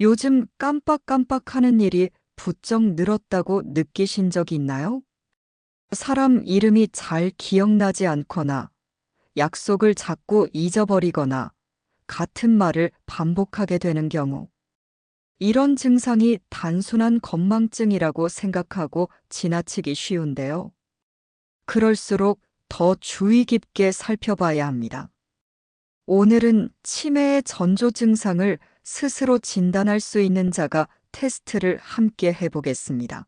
요즘 깜빡깜빡 하는 일이 부쩍 늘었다고 느끼신 적 있나요? 사람 이름이 잘 기억나지 않거나 약속을 자꾸 잊어버리거나 같은 말을 반복하게 되는 경우. 이런 증상이 단순한 건망증이라고 생각하고 지나치기 쉬운데요. 그럴수록 더 주의 깊게 살펴봐야 합니다. 오늘은 치매의 전조 증상을 스스로 진단할 수 있는 자가 테스트를 함께 해보겠습니다.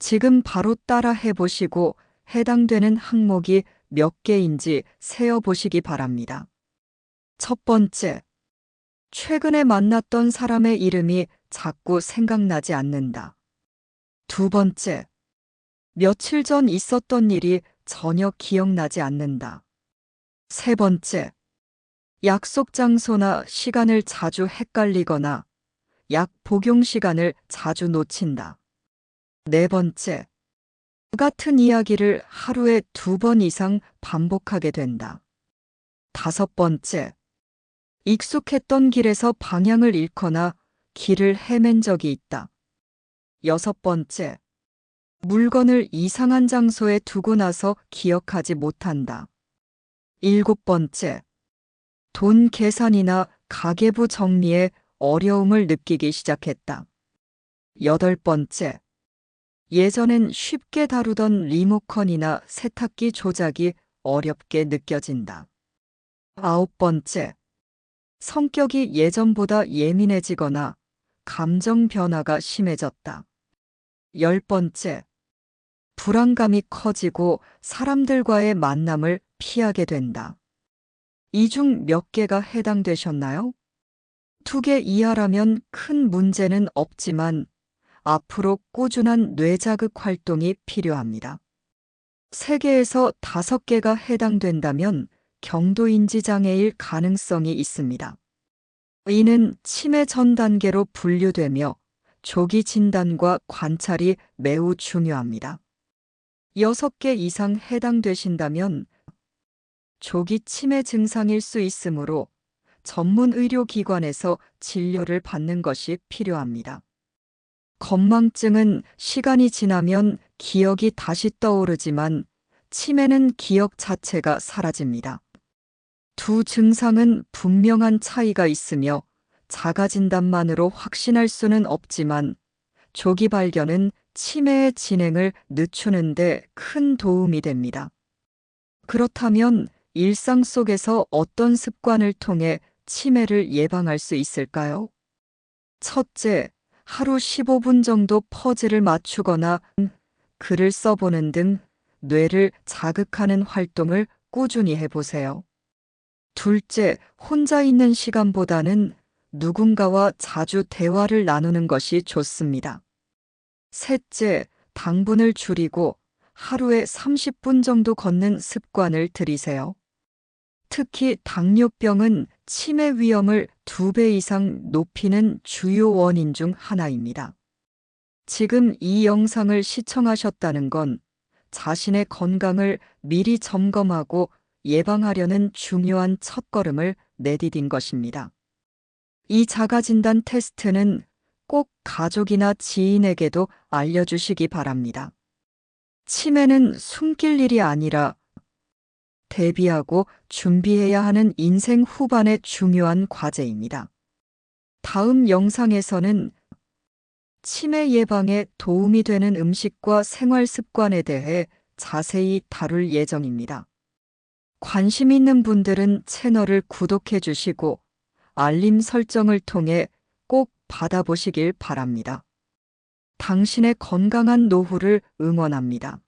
지금 바로 따라 해보시고 해당되는 항목이 몇 개인지 세어보시기 바랍니다. 첫 번째, 최근에 만났던 사람의 이름이 자꾸 생각나지 않는다. 두 번째, 며칠 전 있었던 일이 전혀 기억나지 않는다. 세 번째, 약속 장소나 시간을 자주 헷갈리거나 약 복용 시간을 자주 놓친다. 네 번째, 같은 이야기를 하루에 두 번 이상 반복하게 된다. 다섯 번째, 익숙했던 길에서 방향을 잃거나 길을 헤맨 적이 있다. 여섯 번째, 물건을 이상한 장소에 두고 나서 기억하지 못한다. 일곱 번째, 돈 계산이나 가계부 정리에 어려움을 느끼기 시작했다. 여덟 번째, 예전엔 쉽게 다루던 리모컨이나 세탁기 조작이 어렵게 느껴진다. 아홉 번째, 성격이 예전보다 예민해지거나 감정 변화가 심해졌다. 열 번째, 불안감이 커지고 사람들과의 만남을 피하게 된다. 이 중 몇 개가 해당되셨나요? 두개 이하라면 큰 문제는 없지만 앞으로 꾸준한 뇌자극 활동이 필요합니다. 세 개에서 다섯 개가 해당된다면 경도인지 장애일 가능성이 있습니다. 이는 치매 전 단계로 분류되며 조기 진단과 관찰이 매우 중요합니다. 여섯 개 이상 해당되신다면 조기 치매 증상일 수 있으므로 전문 의료기관에서 진료를 받는 것이 필요합니다. 건망증은 시간이 지나면 기억이 다시 떠오르지만 치매는 기억 자체가 사라집니다. 두 증상은 분명한 차이가 있으며 자가 진단만으로 확신할 수는 없지만 조기 발견은 치매의 진행을 늦추는데 큰 도움이 됩니다. 그렇다면 일상 속에서 어떤 습관을 통해 치매를 예방할 수 있을까요? 첫째, 하루 15분 정도 퍼즐을 맞추거나 글을 써보는 등 뇌를 자극하는 활동을 꾸준히 해보세요. 둘째, 혼자 있는 시간보다는 누군가와 자주 대화를 나누는 것이 좋습니다. 셋째, 당분을 줄이고 하루에 30분 정도 걷는 습관을 들이세요. 특히 당뇨병은 치매 위험을 두배 이상 높이는 주요 원인 중 하나입니다. 지금 이 영상을 시청하셨다는 건 자신의 건강을 미리 점검하고 예방하려는 중요한 첫걸음을 내디딘 것입니다. 이 자가진단 테스트는 꼭 가족이나 지인에게도 알려주시기 바랍니다. 치매는 숨길 일이 아니라 대비하고 준비해야 하는 인생 후반의 중요한 과제입니다. 다음 영상에서는 치매 예방에 도움이 되는 음식과 생활 습관에 대해 자세히 다룰 예정입니다. 관심 있는 분들은 채널을 구독해 주시고 알림 설정을 통해 꼭 받아보시길 바랍니다. 당신의 건강한 노후를 응원합니다.